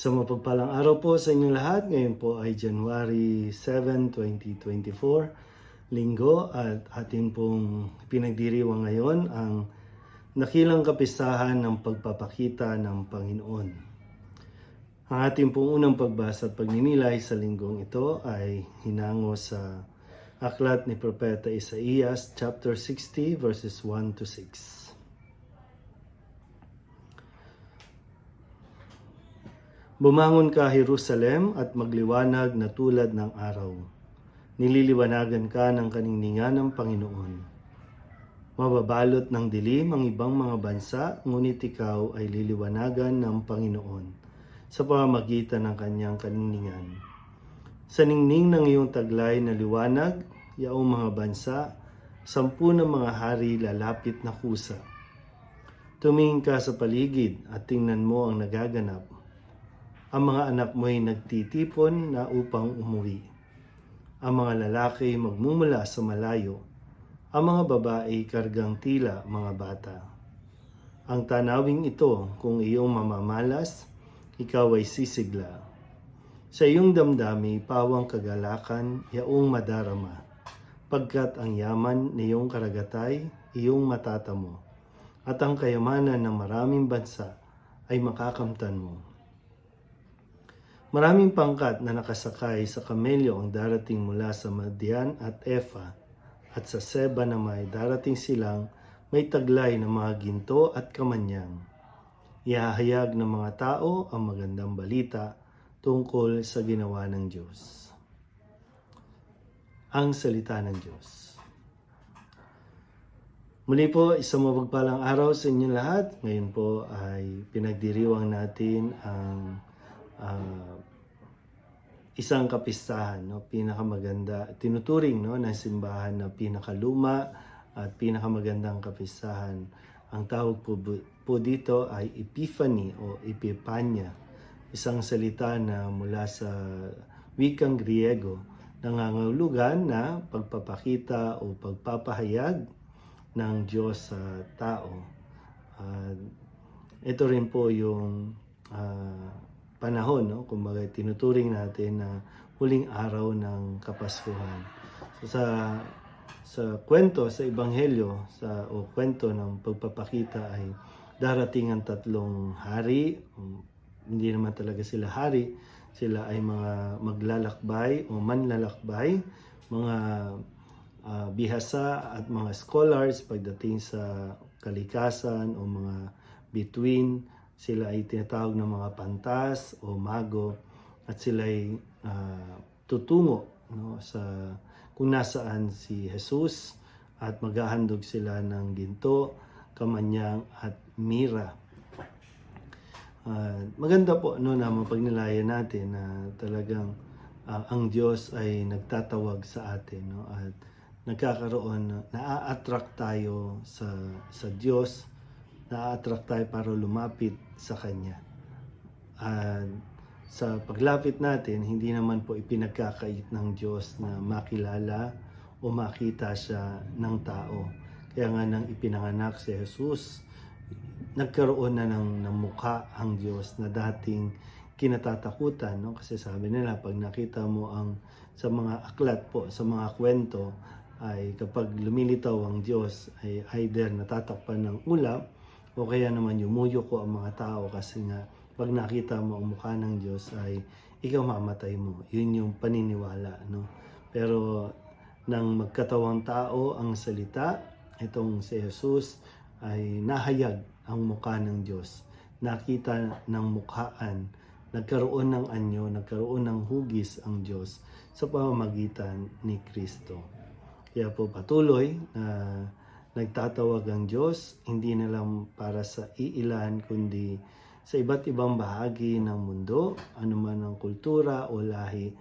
Sa mapagpalang araw po sa inyo lahat, ngayon po ay January 7, 2024, linggo at atin pong pinagdiriwang ngayon ang nakilang kapistahan ng pagpapakita ng Panginoon. Ang ating pong unang pagbasa at pagninilay sa linggong ito ay hinango sa aklat ni Propeta Isaías chapter 60 verses 1 to 6. Bumangon ka Jerusalem at magliwanag na tulad ng araw. Nililiwanagan ka ng kaningningan ng Panginoon. Mababalot ng dilim ang ibang mga bansa, ngunit ikaw ay liliwanagan ng Panginoon sa pamamagitan ng kanyang kaningningan. Sa ningning ng iyong taglay na liwanag, yaong mga bansa, sampu ng mga hari lalapit na kusa. Tumingin ka sa paligid at tingnan mo ang nagaganap ang mga anak mo'y nagtitipon na upang umuwi. Ang mga lalaki magmumula sa malayo. Ang mga babae kargang tila mga bata. Ang tanawing ito, kung iyong mamamalas, ikaw ay sisigla. Sa iyong damdami, pawang kagalakan, yaong madarama. Pagkat ang yaman na iyong karagatay, iyong matatamo. At ang kayamanan ng maraming bansa ay makakamtan mo. Maraming pangkat na nakasakay sa kamelyo ang darating mula sa Madian at Efa at sa Seba na may darating silang may taglay ng mga ginto at kamanyang. Ihahayag ng mga tao ang magandang balita tungkol sa ginawa ng Diyos. Ang salita ng Diyos. Muli po, isang mapagpalang araw sa inyo lahat. Ngayon po ay pinagdiriwang natin ang ah, isang kapistahan, no, pinakamaganda, tinuturing no ng simbahan na pinakaluma at pinakamagandang kapistahan. Ang tawag po, po dito ay Epiphany o Epipanya, isang salita na mula sa wikang Griego nangangahulugan na pagpapakita o pagpapahayag ng Diyos sa tao. At ito rin po yung ah, panahon, no? Kumbaga, tinuturing natin na huling araw ng Kapaskuhan. So, sa sa kwento sa ebanghelyo sa o kwento ng pagpapakita ay darating ang tatlong hari um, hindi naman talaga sila hari sila ay mga maglalakbay o manlalakbay mga ah, bihasa at mga scholars pagdating sa kalikasan o mga between sila ay tinatawag ng mga pantas o mago at sila ay ah, tutungo no, sa kung nasaan si Jesus at maghahandog sila ng ginto, kamanyang at mira. Ah, maganda po no na mapagnilayan natin na talagang ah, ang Diyos ay nagtatawag sa atin no at nagkakaroon na-attract tayo sa sa Diyos na-attract tayo para lumapit sa Kanya. At sa paglapit natin, hindi naman po ipinagkakait ng Diyos na makilala o makita siya ng tao. Kaya nga nang ipinanganak si Jesus, nagkaroon na ng, ng mukha ang Diyos na dating kinatatakutan. No? Kasi sabi nila, pag nakita mo ang sa mga aklat po, sa mga kwento, ay kapag lumilitaw ang Diyos, ay either natatakpan ng ulap, o kaya naman yumuyo ko ang mga tao kasi nga pag nakita mo ang mukha ng Diyos ay ikaw mamatay mo. Yun yung paniniwala. No? Pero nang magkatawang tao ang salita, itong si Jesus ay nahayag ang mukha ng Diyos. Nakita ng mukhaan, nagkaroon ng anyo, nagkaroon ng hugis ang Diyos sa pamamagitan ni Kristo. Kaya po patuloy na nagtatawag ang Diyos, hindi na lang para sa iilan, kundi sa iba't ibang bahagi ng mundo, anuman ang kultura o lahi,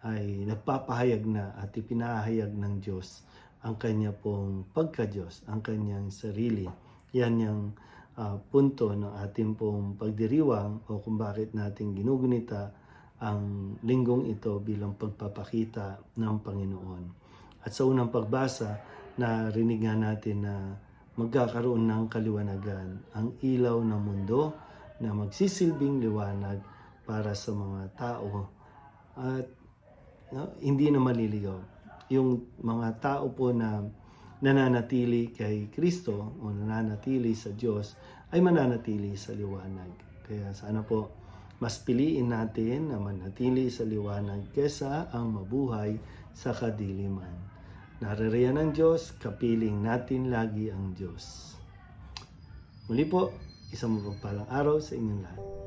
ay nagpapahayag na at ipinahayag ng Diyos ang kanya pong pagka-Diyos, ang kanyang sarili. Yan yung ah, punto ng ating pong pagdiriwang o kung bakit natin ginugunita ang linggong ito bilang pagpapakita ng Panginoon. At sa unang pagbasa, narinig nga natin na magkakaroon ng kaliwanagan ang ilaw ng mundo na magsisilbing liwanag para sa mga tao at no, hindi na maliligaw. Yung mga tao po na nananatili kay Kristo o nananatili sa Diyos ay mananatili sa liwanag. Kaya sana po mas piliin natin na manatili sa liwanag kesa ang mabuhay sa kadiliman. Naririyan ng Diyos, kapiling natin lagi ang Diyos. Muli po, isang mapagpalang araw sa inyong lahat.